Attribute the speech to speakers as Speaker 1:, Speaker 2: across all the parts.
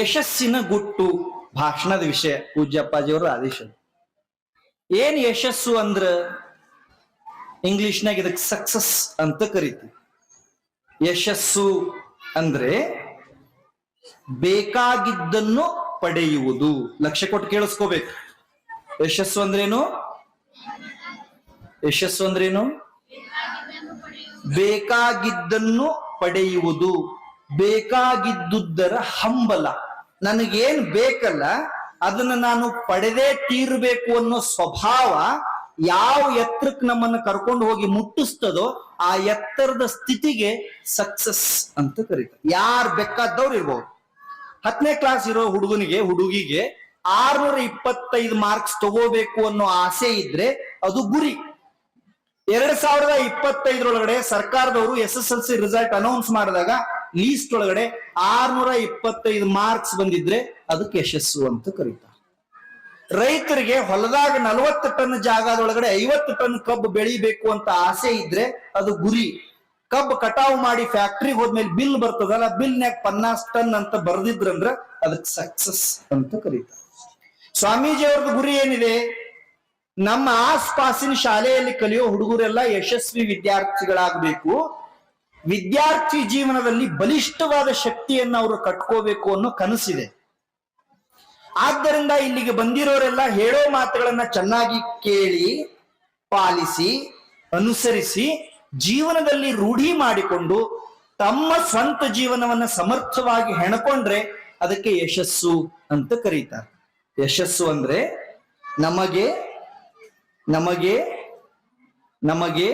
Speaker 1: ಯಶಸ್ಸಿನ ಗುಟ್ಟು ಭಾಷಣದ ವಿಷಯ ಪೂಜ್ಯಪ್ಪಾಜಿಯವರು ಆದೇಶ ಏನ್ ಯಶಸ್ಸು ಅಂದ್ರ ಇಂಗ್ಲಿಷ್ನಾಗ ಇದಕ್ಕೆ ಸಕ್ಸಸ್ ಅಂತ ಕರಿತೀವಿ. ಯಶಸ್ಸು ಅಂದ್ರೆ ಬೇಕಾಗಿದ್ದನ್ನು ಪಡೆಯುವುದು. ಲಕ್ಷ್ಯ ಕೊಟ್ಟು ಕೇಳಿಸ್ಕೋಬೇಕು. ಯಶಸ್ಸು ಅಂದ್ರೇನು? ಯಶಸ್ಸು ಅಂದ್ರೇನು? ಬೇಕಾಗಿದ್ದನ್ನು ಪಡೆಯುವುದು. ಬೇಕಾಗಿದ್ದುದರ ಹಂಬಲ. ನನಗೇನ್ ಬೇಕಲ್ಲ, ಅದನ್ನ ನಾನು ಪಡೆದೇ ತೀರ್ಬೇಕು ಅನ್ನೋ ಸ್ವಭಾವ ಯಾವ ಎತ್ತರಕ್ಕೆ ನಮ್ಮನ್ನ ಕರ್ಕೊಂಡು ಹೋಗಿ ಮುಟ್ಟಿಸ್ತದೋ ಆ ಎತ್ತರದ ಸ್ಥಿತಿಗೆ ಸಕ್ಸಸ್ ಅಂತ ಕರೀತಾರೆ. ಯಾರು ಬೇಕಾದವ್ರು ಇರ್ಬೋದು. ಹತ್ತನೇ ಕ್ಲಾಸ್ ಇರೋ ಹುಡುಗನಿಗೆ, ಹುಡುಗಿಗೆ ಆರ್ನೂರ ಇಪ್ಪತ್ತೈದು ಮಾರ್ಕ್ಸ್ ತಗೋಬೇಕು ಅನ್ನೋ ಆಸೆ ಇದ್ರೆ ಅದು ಗುರಿ. ಎರಡ್ ಸಾವಿರದ ಇಪ್ಪತ್ತೈದರೊಳಗಡೆ ಸರ್ಕಾರದವರು S S L C result announce ಮಾಡಿದಾಗ ಲೀಸ್ಟ್ ಒಳಗಡೆ ಆರ್ನೂರ ಇಪ್ಪತ್ತೈದು ಮಾರ್ಕ್ಸ್ ಬಂದಿದ್ರೆ ಅದಕ್ಕೆ ಯಶಸ್ಸು ಅಂತ ಕರೀತಾರೆ. ರೈತರಿಗೆ ಹೊಲದಾಗ ನಲವತ್ತು ಟನ್ ಜಾಗದೊಳಗಡೆ ಐವತ್ತು ಟನ್ ಕಬ್ಬು ಬೆಳಿಬೇಕು ಅಂತ ಆಸೆ ಇದ್ರೆ ಅದು ಗುರಿ. ಕಬ್ಬು ಕಟಾವು ಮಾಡಿ ಫ್ಯಾಕ್ಟ್ರಿಗೆ ಹೋದ್ಮೇಲೆ ಬಿಲ್ ಬರ್ತದಲ್ಲ, ಬಿಲ್ನ್ಯಾಗ ಪನ್ನಾಸ್ ಟನ್ ಅಂತ ಬರ್ದಿದ್ರಂದ್ರ ಅದಕ್ಕೆ ಸಕ್ಸಸ್ ಅಂತ ಕರೀತಾರೆ. ಸ್ವಾಮೀಜಿ ಅವ್ರದ್ದು ಗುರಿ ಏನಿದೆ? ನಮ್ಮ ಆಸ್ಪಾಸಿನ ಶಾಲೆಯಲ್ಲಿ ಕಲಿಯೋ ಹುಡುಗರೆಲ್ಲ ಯಶಸ್ವಿ ವಿದ್ಯಾರ್ಥಿಗಳಾಗಬೇಕು. ವಿದ್ಯಾರ್ಥಿ ಜೀವನದಲ್ಲಿ ಬಲಿಷ್ಠವಾದ ಶಕ್ತಿಯನ್ನು ಅವರು ಕಟ್ಕೋಬೇಕು ಅನ್ನೋ ಕನಸಿದೆ. ಆದ್ದರಿಂದ ಇಲ್ಲಿಗೆ ಬಂದಿರೋರೆಲ್ಲ ಹೇಳೋ ಮಾತುಗಳನ್ನ ಚೆನ್ನಾಗಿ ಕೇಳಿ, ಪಾಲಿಸಿ, ಅನುಸರಿಸಿ, ಜೀವನದಲ್ಲಿ ರೂಢಿ ಮಾಡಿಕೊಂಡು ತಮ್ಮ ಸ್ವಂತ ಜೀವನವನ್ನ ಸಮರ್ಥವಾಗಿ ಹೆಣಕೊಂಡ್ರೆ ಅದಕ್ಕೆ ಯಶಸ್ಸು ಅಂತ ಕರೀತಾರೆ. ಯಶಸ್ಸು ಅಂದ್ರೆ ನಮಗೆ ನಮಗೆ ನಮಗೆ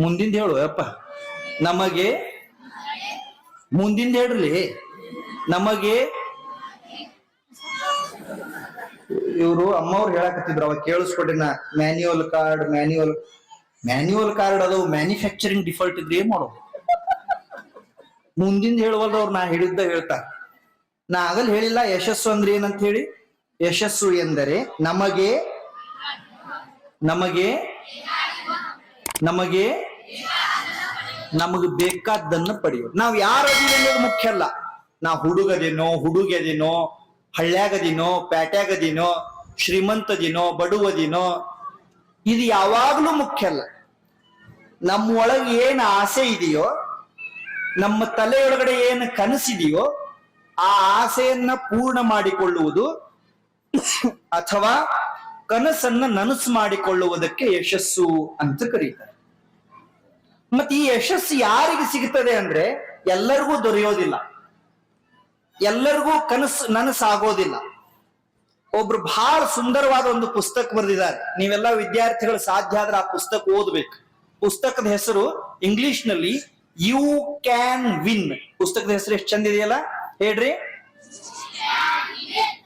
Speaker 1: ಮುಂದಿಂದ ಹೇಳು ಅಪ್ಪ. ನಮಗೆ ಮುಂದಿಂದ ಹೇಳ್ರಿ. ನಮಗೆ ಇವರು ಅಮ್ಮವ್ರು ಹೇಳಕತ್ತಿದ್ರು, ಅವಾಗ ಕೇಳಿಸ್ಕೊಟ್ಟಿನ manual card manual manual card ಅದು ಮ್ಯಾನುಫ್ಯಾಕ್ಚರಿಂಗ್ ಡಿಫಾಲ್ಟ್ ಇದ್ರೆ ಏನ್ ಮಾಡೋದು? ಮುಂದಿಂದ ಹೇಳುವಲ್ದವ್ರು ನಾ ಹೇಳಿದ್ದ ಹೇಳ್ತಾ. ನಾ ಆಗಲ್ ಹೇಳಿಲ್ಲ, ಯಶಸ್ಸು ಅಂದ್ರೆ ಏನಂತ ಹೇಳಿ? ಯಶಸ್ಸು ಎಂದರೆ ನಮಗೆ ನಮಗೆ ನಮಗೆ ನಮಗೆ ಬೇಕಾದ್ದನ್ನ ಪಡೆಯೋದು ನಾವ್ ಯಾರದೀವಿ ಅನ್ನೋದು ಮುಖ್ಯ ಅಲ್ಲ. ನಾ ಹುಡುಗದೇನೋ ಹುಡುಗದೇನೋ ಹಳ್ಳ್ಯಾಗದಿನೋ, ಪ್ಯಾಟ್ಯಾಗದಿನೋ, ಶ್ರೀಮಂತದಿನೋ, ಬಡವದಿನೋ, ಇದು ಯಾವಾಗ್ಲೂ ಮುಖ್ಯ ಅಲ್ಲ. ನಮ್ಮ ಒಳಗ್ ಏನ್ ಆಸೆ ಇದೆಯೋ, ನಮ್ಮ ತಲೆಯೊಳಗಡೆ ಏನ್ ಕನಸಿದೆಯೋ, ಆ ಆಸೆಯನ್ನ ಪೂರ್ಣ ಮಾಡಿಕೊಳ್ಳುವುದು ಅಥವಾ ಕನಸನ್ನ ನನಸು ಮಾಡಿಕೊಳ್ಳುವುದಕ್ಕೆ ಯಶಸ್ಸು ಅಂತ ಕರೀತಾರೆ. ಮತ್ತೆ ಈ ಯಶಸ್ಸು ಯಾರಿಗೆ ಸಿಗ್ತದೆ ಅಂದ್ರೆ ಎಲ್ಲರಿಗೂ ದೊರೆಯೋದಿಲ್ಲ. ಎಲ್ಲರಿಗೂ ಕನಸು ನನಸಾಗೋದಿಲ್ಲ. ಒಬ್ರು ಬಹಳ ಸುಂದರವಾದ ಒಂದು ಪುಸ್ತಕ ಬರೆದಿದ್ದಾರೆ. ನೀವೆಲ್ಲ ವಿದ್ಯಾರ್ಥಿಗಳು ಸಾಧ್ಯ ಆದ್ರೆ ಆ ಪುಸ್ತಕ ಓದ್ಬೇಕು. ಪುಸ್ತಕದ ಹೆಸರು ಇಂಗ್ಲಿಷ್ನಲ್ಲಿ ಯು ಕ್ಯಾನ್ ವಿನ್. ಪುಸ್ತಕದ ಹೆಸರು ಎಷ್ಟು ಚಂದ ಇದೆಯಲ್ಲ? ಹೇಳ್ರಿ.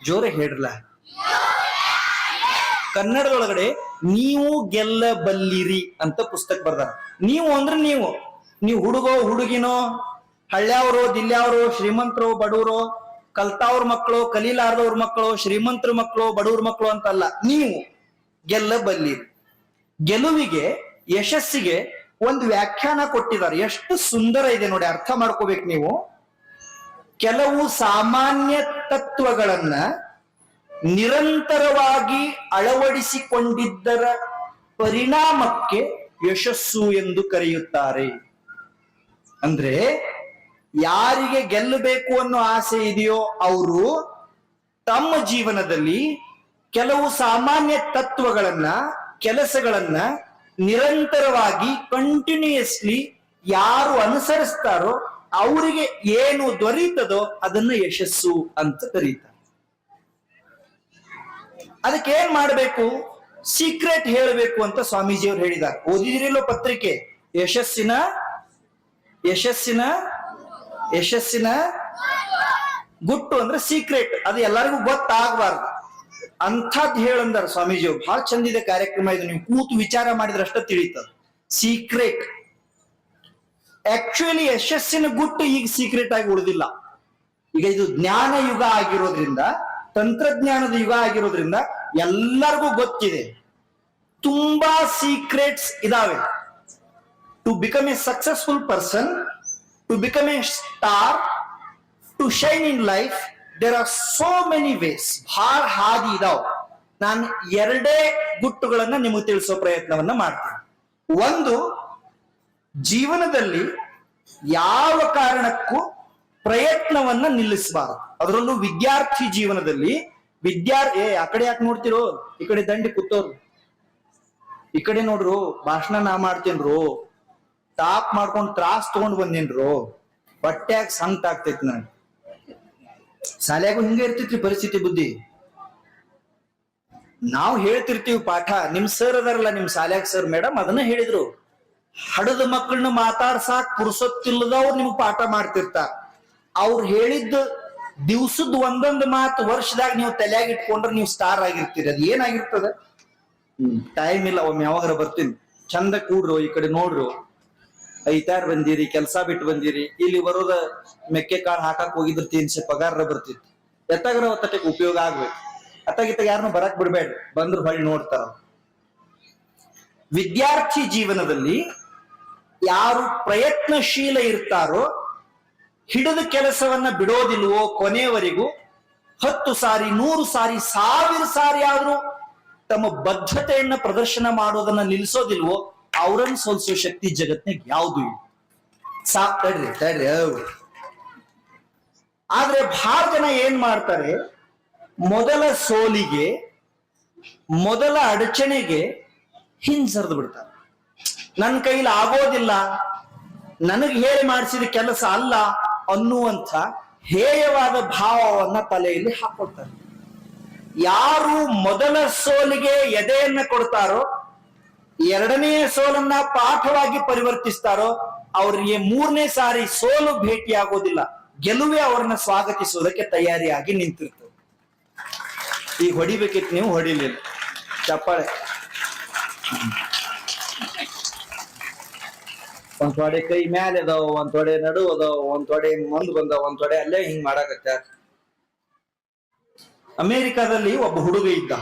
Speaker 1: ಜೋರ ಹೇಳ್ರಲ್ಲ. ಕನ್ನಡದೊಳಗಡೆ ನೀವು ಗೆಲ್ಲಬಲ್ಲಿರಿ ಅಂತ ಪುಸ್ತಕ ಬರ್ದಾರ. ನೀವು ಅಂದ್ರೆ ನೀವು. ನೀವು ಹುಡುಗೋ, ಹುಡುಗಿನೋ, ಹಳ್ಳ್ಯಾವ್ರೋ, ದಿಲ್ಯಾವ್ರೋ, ಶ್ರೀಮಂತರು ಬಡವರು ಕಲ್ತಾವ್ರ ಮಕ್ಕಳು, ಕಲೀಲಾರ್ದವ್ರ ಮಕ್ಕಳು, ಶ್ರೀಮಂತರ ಮಕ್ಕಳು ಬಡವ್ರ ಮಕ್ಕಳು ಅಂತಲ್ಲ, ನೀವು ಗೆಲ್ಲಬಲ್ಲಿ. ಗೆಲುವಿಗೆ, ಯಶಸ್ಸಿಗೆ ಒಂದು ವ್ಯಾಖ್ಯಾನ ಕೊಟ್ಟಿದ್ದಾರೆ. ಎಷ್ಟು ಸುಂದರ ಇದೆ ನೋಡಿ, ಅರ್ಥ ಮಾಡ್ಕೋಬೇಕು ನೀವು. ಕೆಲವು ಸಾಮಾನ್ಯ ತತ್ವಗಳನ್ನ ನಿರಂತರವಾಗಿ ಅಳವಡಿಸಿಕೊಂಡಿದ್ದರ ಪರಿಣಾಮಕ್ಕೆ ಯಶಸ್ಸು ಎಂದು ಕರೆಯುತ್ತಾರೆ. ಅಂದ್ರೆ ಯಾರಿಗೆ ಗೆಲ್ಲಬೇಕು ಅನ್ನೋ ಆಸೆ ಇದೆಯೋ ಅವರು ತಮ್ಮ ಜೀವನದಲ್ಲಿ ಕೆಲವು ಸಾಮಾನ್ಯ ತತ್ವಗಳನ್ನ, ಕೆಲಸಗಳನ್ನ ನಿರಂತರವಾಗಿ ಕಂಟಿನ್ಯೂಯಸ್ಲಿ ಯಾರು ಅನುಸರಿಸ್ತಾರೋ ಅವರಿಗೆ ಏನು ದೊರೀತದೋ ಅದನ್ನ ಯಶಸ್ಸು ಅಂತ ಕರೀತಾರೆ. ಅದಕ್ಕೆ ಏನ್ ಮಾಡ್ಬೇಕು? ಸೀಕ್ರೆಟ್ ಹೇಳಬೇಕು ಅಂತ ಸ್ವಾಮೀಜಿಯವರು ಹೇಳಿದ್ದಾರೆ. ಓದಿದಿರಿಲ್ಲೋ ಪತ್ರಿಕೆ? ಯಶಸ್ಸಿನ ಯಶಸ್ಸಿನ ಯಶಸ್ಸಿನ ಗುಟ್ಟು ಅಂದ್ರೆ ಸೀಕ್ರೆಟ್ ಅದು ಎಲ್ಲರಿಗೂ ಗೊತ್ತಾಗಬಾರ್ದು. ಅಂಥದ್ ಹೇಳಂದಾರ ಸ್ವಾಮೀಜಿಯವರು. ಬಹಳ ಚಂದಿದೆ ಕಾರ್ಯಕ್ರಮ ಇದು. ನೀವು ಕೂತು ವಿಚಾರ ಮಾಡಿದ್ರಷ್ಟ ತಿಳಿತದ. ಸೀಕ್ರೆಟ್ ಆಕ್ಚುಲಿ ಯಶಸ್ಸಿನ ಗುಟ್ಟು ಈಗ ಸೀಕ್ರೆಟ್ ಆಗಿ ಉಳಿದಿಲ್ಲ. ಈಗ ಇದು ಜ್ಞಾನ ಯುಗ ಆಗಿರೋದ್ರಿಂದ, ತಂತ್ರಜ್ಞಾನದ ಯುಗ ಆಗಿರೋದ್ರಿಂದ ಎಲ್ಲರಿಗೂ ಗೊತ್ತಿದೆ. ತುಂಬಾ ಸೀಕ್ರೆಟ್ಸ್ ಇದಾವೆ. To become a successful person to become a star to shine in life there are so many ways ಭಾಳ ಹಾದಿ ಇದಾವ್. ನಾನು ಎರಡೇ ಗುಟ್ಟುಗಳನ್ನ ನಿಮಗೆ ತಿಳಿಸೋ ಪ್ರಯತ್ನವನ್ನ ಮಾಡ್ತೀನಿ. ಒಂದು, ಜೀವನದಲ್ಲಿ ಯಾವ ಕಾರಣಕ್ಕೂ ಪ್ರಯತ್ನವನ್ನ ನಿಲ್ಲಿಸಬಾರದು. ಅದರಲ್ಲೂ ವಿದ್ಯಾರ್ಥಿ ಜೀವನದಲ್ಲಿ ವಿದ್ಯಾರ್ಥಿ ಏ, ಆ ಕಡೆ ಯಾಕೆ ನೋಡ್ತಿರೋ? ಈ ಕಡೆ ದಂಡಿ ಕೂತೋರು ಈ ಕಡೆ ನೋಡ್ರು, ಭಾಷಣ ನಾ ಮಾಡ್ತೀನ್ರು. ಟಾಪ್ ಮಾಡ್ಕೊಂಡು ತ್ರಾಸ್ ತಗೊಂಡ್ ಬಂದೇನ್ರು. ಹೊಟ್ಯಾಗ ಸಂತ ಆಗ್ತೈತಿ ನನಗೆ ಶಾಲೆಗೂ ಹಿಂಗೆ ಇರ್ತೈತ್ರಿ ಪರಿಸ್ಥಿತಿ ಬುದ್ಧಿ. ನಾವು ಹೇಳ್ತಿರ್ತೀವಿ ಪಾಠ, ನಿಮ್ ಸರ್ ಅದಾರಲ್ಲ ನಿಮ್ ಶಾಲ್ಯಾಗ ಸರ್ ಮೇಡಮ್, ಅದನ್ನ ಹೇಳಿದ್ರು. ಹಡದ ಮಕ್ಕಳನ್ನ ಮಾತಾಡ್ಸಾಕ್ ಪುರ್ಸೊತ್ತಿಲ್ಲದವ್ರು ನಿಮ್ಗೆ ಪಾಠ ಮಾಡ್ತಿರ್ತಾರ ಅವ್ರು ಹೇಳಿದ್ದ ದಿವ್ಸದ್ ಒಂದೊಂದು ಮಾತು ವರ್ಷದಾಗ ನೀವು ತಲೆಯಾಗ ಇಟ್ಕೊಂಡ್ರೆ ನೀವು ಸ್ಟಾರ್ ಆಗಿರ್ತೀರಿ. ಅದು ಏನಾಗಿರ್ತದ? ಟೈಮ್ ಇಲ್ಲ, ಒಮ್ಮೆ ಯಾವಾಗಾರ ಬರ್ತೀನಿ. ಚಂದ ಕೂಡ್ರು, ಈ ಕಡೆ ನೋಡ್ರು. ಐತಾರ್ ಬಂದಿರಿ, ಕೆಲಸ ಬಿಟ್ಟು ಬಂದಿರಿ. ಇಲ್ಲಿ ಬರೋದ ಮೆಕ್ಕೆ ಕಾಳು ಹಾಕಕ್ ಹೋಗಿದ್ರ ತಿನ್ಸಿ ಪಗಾರ ಬರ್ತಿತ್ತು. ಎತ್ತಾಗ್ರ ಒತ್ತಟಕ್ಕೆ ಉಪಯೋಗ ಆಗ್ಬೇಕು. ಅತ್ತಾಗಿತ್ತ ಯಾರನ್ನು ಬರಕ್ ಬಿಡ್ಬೇಡ್ರಿ. ಬಂದ್ರು ಹೊಳ್ಳಿ ನೋಡ್ತಾರ. ವಿದ್ಯಾರ್ಥಿ ಜೀವನದಲ್ಲಿ ಯಾರು ಪ್ರಯತ್ನಶೀಲ ಇರ್ತಾರೋ ಹಿಡಿದ ಕೆಲಸವನ್ನ ಬಿಡೋದಿಲ್ವೋ ಕೊನೆಯವರೆಗೂ ಹತ್ತು ಸಾರಿ, ನೂರು ಸಾರಿ, ಸಾವಿರ ಸಾರಿ ಆದರೂ ತಮ್ಮ ಬದ್ಧತೆಯನ್ನ ಪ್ರದರ್ಶನ ಮಾಡೋದನ್ನ ನಿಲ್ಲಿಸೋದಿಲ್ವೋ ಅವರನ್ನು ಸೋಲಿಸೋ ಶಕ್ತಿ ಜಗತ್ನಾಗ ಯಾವುದು ಇಲ್ಲ ಸಾಕ್ ತಡ್ರಿ ತಡ್ರಿ. ಆದ್ರೆ ಬಹಳ ಜನ ಏನ್ ಮಾಡ್ತಾರೆ, ಮೊದಲ ಸೋಲಿಗೆ, ಮೊದಲ ಅಡಚಣೆಗೆ ಹಿಂಸರಿದು ಬಿಡ್ತಾರೆ ನನ್ನ ಕೈಲಿ ಆಗೋದಿಲ್ಲ, ನನಗೆ ಹೇಳಿ ಮಾಡಿಸಿದ ಕೆಲಸ ಅಲ್ಲ ಅನ್ನುವಂಥ ಹೇಯವಾದ ಭಾವವನ್ನ ತಲೆಯಲ್ಲಿ ಹಾಕೊಳ್ತಾರೆ. ಯಾರು ಮೊದಲ ಸೋಲಿಗೆ ಎದೆಯನ್ನ ಕೊಡ್ತಾರೋ ಎರಡನೆಯ ಸೋಲನ್ನ ಪಾಠವಾಗಿ ಪರಿವರ್ತಿಸ್ತಾರೋ, ಅವರಿಗೆ ಮೂರನೇ ಸಾರಿ ಸೋಲು ಭೇಟಿಯಾಗೋದಿಲ್ಲ. ಗೆಲುವೆ ಅವರನ್ನ ಸ್ವಾಗತಿಸುವುದಕ್ಕೆ ತಯಾರಿಯಾಗಿ ನಿಂತಿರ್ತದೆ. ಈಗ ಹೊಡಿಬೇಕಿತ್ತು ನೀವು, ಹೊಡಿಲಿಲ್ಲ. ಚಪ್ಪಾಳೆ. ಒಂದ್ ತೊಡೆ ಕೈ ಮ್ಯಾಲೆ ಅದಾವ, ಒಂದ್ ತೊಡೆ ನಡು ಅದಾವ, ಒಂದ್ ತೊಡೆ ಮುಂದ್ ಬಂದಾವ, ಒಂದ್ ತೊಡೆ ಅಲ್ಲೇ ಹಿಂಗ್ ಮಾಡಾಕತ್ತ ಅಮೇರಿಕಾದಲ್ಲಿ ಒಬ್ಬ ಹುಡುಗ ಇದ್ದ.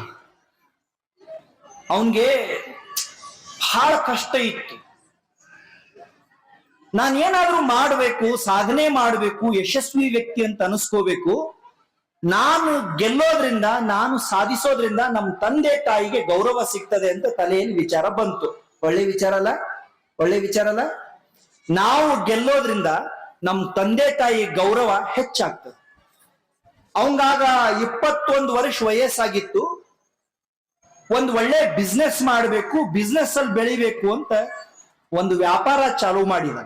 Speaker 1: ಅವನ್ಗೆ ಬಹಳ ಕಷ್ಟ ಇತ್ತು. ನಾನು ಏನಾದ್ರೂ ಮಾಡಬೇಕು, ಸಾಧನೆ ಮಾಡಬೇಕು, ಯಶಸ್ವಿ ವ್ಯಕ್ತಿ ಅಂತ ಅನಿಸ್ಕೋಬೇಕು. ನಾನು ಗೆಲ್ಲೋದ್ರಿಂದ, ನಾನು ಸಾಧಿಸೋದ್ರಿಂದ ನಮ್ಮ ತಂದೆ ತಾಯಿಗೆ ಗೌರವ ಸಿಗ್ತದೆ ಅಂತ ತಲೆಯಲ್ಲಿ ವಿಚಾರ ಬಂತು. ಒಳ್ಳೆ ವಿಚಾರ ಅಲ್ಲ? ಒಳ್ಳೆ ವಿಚಾರ ಅಲ್ಲ? ನಾವು ಗೆಲ್ಲೋದ್ರಿಂದ ನಮ್ಮ ತಂದೆ ತಾಯಿ ಗೌರವ ಹೆಚ್ಚಾಗ್ತದೆ. ಅವಂಗಾಗ ಇಪ್ಪತ್ತೊಂದು ವರ್ಷ ವಯಸ್ಸಾಗಿತ್ತು. ಒಂದು ಒಳ್ಳೆ ಬಿಸ್ನೆಸ್ ಮಾಡಬೇಕು ಬಿಸ್ನೆಸ್ ಅಲ್ಲಿ ಬೆಳಿಬೇಕು ಅಂತ ಒಂದು ವ್ಯಾಪಾರ ಚಾಲೂ ಮಾಡಿದ.